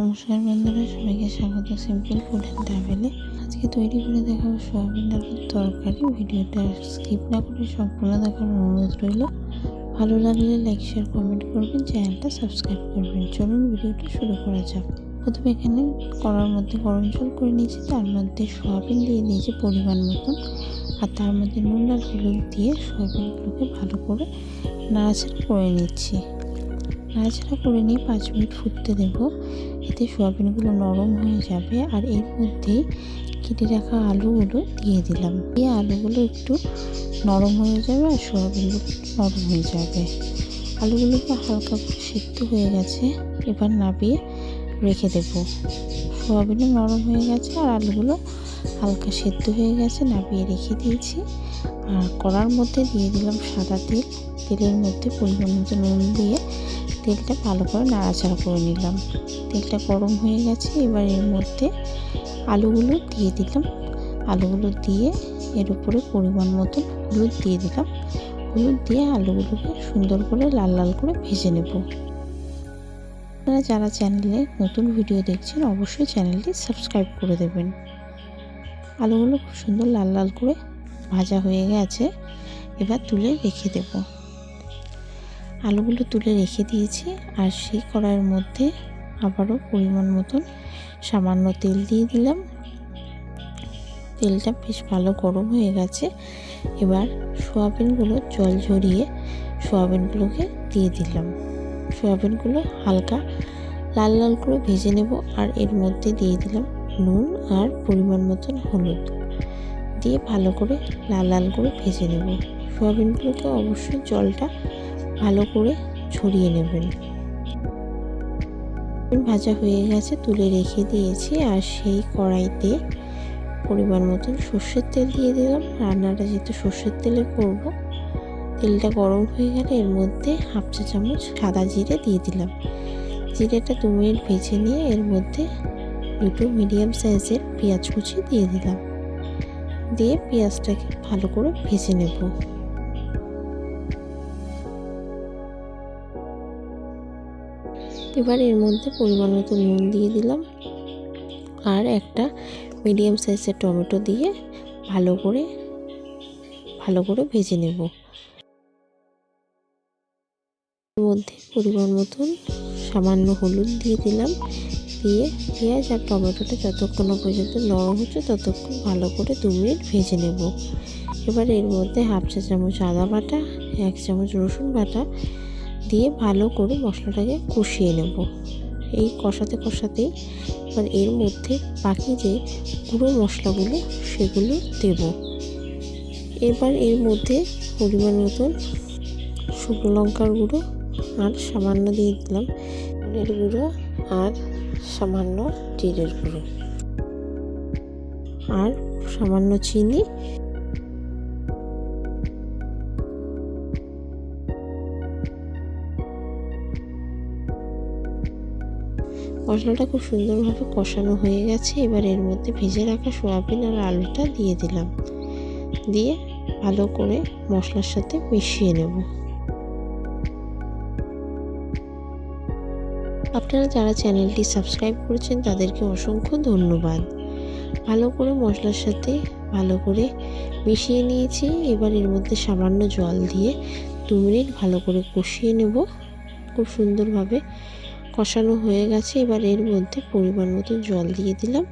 নমস্কার বন্ধুরা, সবাইকে স্বাগত। সিম্পল ফুড অ্যান্ড ট্রাভেলে আজকে তৈরি করে দেখাবো সোয়াবিন আলুর তরকারি। ভিডিওটা স্কিপ না করে সম্পূর্ণ দেখার অনুরোধ রইল। ভালো লাগলে লাইক শেয়ার কমেন্ট করবেন, চ্যানেলটা সাবস্ক্রাইব করবেন। চলুন ভিডিওটা শুরু করা যাক। প্রথমে এখানে কড়ার মধ্যে গরম জল করে নিয়েছি, তার মধ্যে সোয়াবিন দিয়ে দিয়েছি পরিমাণ মতন। আর তার মধ্যে নুন আর হলুদ দিয়ে সোয়াবিনগুলোকে ভালো করে নাড়াচাড়া করে নিচ্ছি। নাড়াচাড়া করে নিয়ে পাঁচ মিনিট ফুটতে দেব। এতে সোয়াবিনগুলো নরম হয়ে যাবে আর এর মধ্যেই কেটে রাখা আলুগুলো দিয়ে দিলাম। দিয়ে আলুগুলো একটু নরম হয়ে যাবে আর সোয়াবিনগুলো নরম হয়ে যাবে। আলুগুলোকে হালকা সিদ্ধ হয়ে গেছে, এবার নাবিয়ে রেখে দেব। সোয়াবিনও নরম হয়ে গেছে আর আলুগুলো হালকা সেদ্ধ হয়ে গেছে, নাবিয়ে রেখে দিয়েছি। আর কড়ার মধ্যে দিয়ে দিলাম সাদা তেল। তেলের মধ্যে পরিমাণ মতো নুন দিয়ে তেলটা ভালো করে নাড়াচাড়া করে নিলাম। তেলটা গরম হয়ে গেছে, এবার এর মধ্যে আলুগুলো দিয়ে দিলাম। আলুগুলো দিয়ে এর উপরে পরিমাণ মতন হলুদ দিয়ে দিলাম। হলুদ দিয়ে আলুগুলোকে সুন্দর করে লাল লাল করে ভেজে নেব। আপনারা যারা চ্যানেলে নতুন ভিডিও দেখছেন, অবশ্যই চ্যানেলটি সাবস্ক্রাইব করে দেবেন। আলুগুলো খুব সুন্দর লাল লাল করে ভাজা হয়ে গেছে, এবার তুলে রেখে দেব। আলুগুলো তুলে রেখে দিয়েছি আর সেই কড়াইয়ের মধ্যে আবারও পরিমাণ মতন সামান্য তেল দিয়ে দিলাম। তেলটা বেশ ভালো গরম হয়ে গেছে। এবার সোয়াবিনগুলো জল ঝরিয়ে সোয়াবিনগুলোকে দিয়ে দিলাম। সোয়াবিনগুলো হালকা লাল লাল করে ভেজে নেব আর এর মধ্যে দিয়ে দিলাম নুন আর পরিমাণ মতন হলুদ। দিয়ে ভালো করে লাল লাল করে ভেজে নেব। সোয়াবিনগুলোকে অবশ্যই জলটা ভালো করে ছড়িয়ে নেবেন। ভাজা হয়ে গেছে, তুলে রেখে দিয়েছি আর সেই কড়াইতে পরিমাণ মতন সর্ষের তেল দিয়ে দিলাম। রান্নাটা যেহেতু সর্ষের তেলে করব, তেলটা গরম হয়ে গেলে এর মধ্যে হাফ চা চামচ সাদা জিরে দিয়ে দিলাম। জিরেটা দু মিনিট ভেজে নিয়ে এর মধ্যে দুটো মিডিয়াম সাইজের পেঁয়াজ কুচি দিয়ে দিলাম। দিয়ে পেঁয়াজটাকে ভালো করে ভেজে নেব। এবার এর মধ্যে পরিমাণ মতো নুন দিয়ে দিলাম। আর একটা মিডিয়াম সাইজের টমেটো দিয়ে ভালো করে ভালো করে ভেজে নেব। এর মধ্যে পরিমাণ মতন সামান্য হলুদ দিয়ে দিলাম। দিয়ে পেঁয়াজ আর টমেটোটা যতক্ষণ পর্যন্ত নরম হচ্ছে, ততক্ষণ ভালো করে দু মিনিট ভেজে নেব। এবার এর মধ্যে হাফ চা চামচ আদা বাটা, এক চামচ রসুন বাটা দিয়ে ভালো করে মশলাটাকে কষিয়ে নেব। এই কষাতে কষাতেই এবার এর মধ্যে বাকি যে গুঁড়ো মশলাগুলো, সেগুলো দেব। এবার এর মধ্যে পরিমাণ মতন শুকনো লঙ্কার গুঁড়ো আর সামান্য দিয়ে দিলাম ধনের গুঁড়ো আর সামান্য জিরের গুঁড়ো। আর সামান্য চিনি মশলাটা খুব সুন্দরভাবে কষানো হয়ে গেছে। এবার এর মধ্যে ভেজে রাখা সোয়াবিন আর আলুটা দিয়ে দিলাম। দিয়ে ভালো করে মশলার সাথে মিশিয়ে নেব। আপনারা যারা চ্যানেলটি সাবস্ক্রাইব করেছেন, তাদেরকে অসংখ্য ধন্যবাদ। ভালো করে মশলার সাথে ভালো করে মিশিয়ে নিয়েছি। এবার এর মধ্যে সামান্য জল দিয়ে দু মিনিট ভালো করে কষিয়ে নেব। খুব সুন্দরভাবে কষানো হয়ে গেছে। এবার এর মধ্যে পরিমাণ মতো জল দিয়ে দিলাম।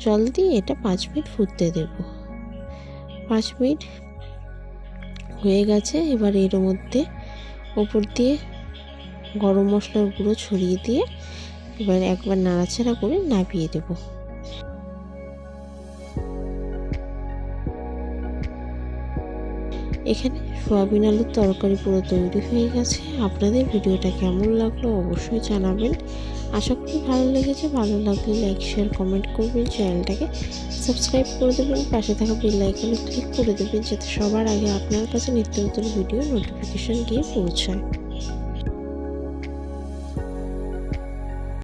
জল দিয়ে এটা পাঁচ মিনিট ফুটতে দেব। পাঁচ মিনিট হয়ে গেছে। এবার এর মধ্যে ওপর দিয়ে গরম মশলার গুঁড়ো ছড়িয়ে দিয়ে এবার একবার নাড়াচাড়া করে নাবিয়ে দেব। এখানে সোয়াবিন আলুর তরকারি পুরো তৈরি হয়ে গেছে। আপনাদের ভিডিওটা কেমন লাগল অবশ্যই জানাবেন। আশা করি ভালো লেগেছে। ভালো লাগলে লাইক শেয়ার কমেন্ট করবেন। চ্যানেলটাকে সাবস্ক্রাইব করে দেবেন। পাশে থাকা বেল আইকনে ক্লিক করে দেবেন যাতে সবার আগে আপনার কাছে নিত্য নতুন ভিডিও নোটিফিকেশান গিয়ে পৌঁছায়।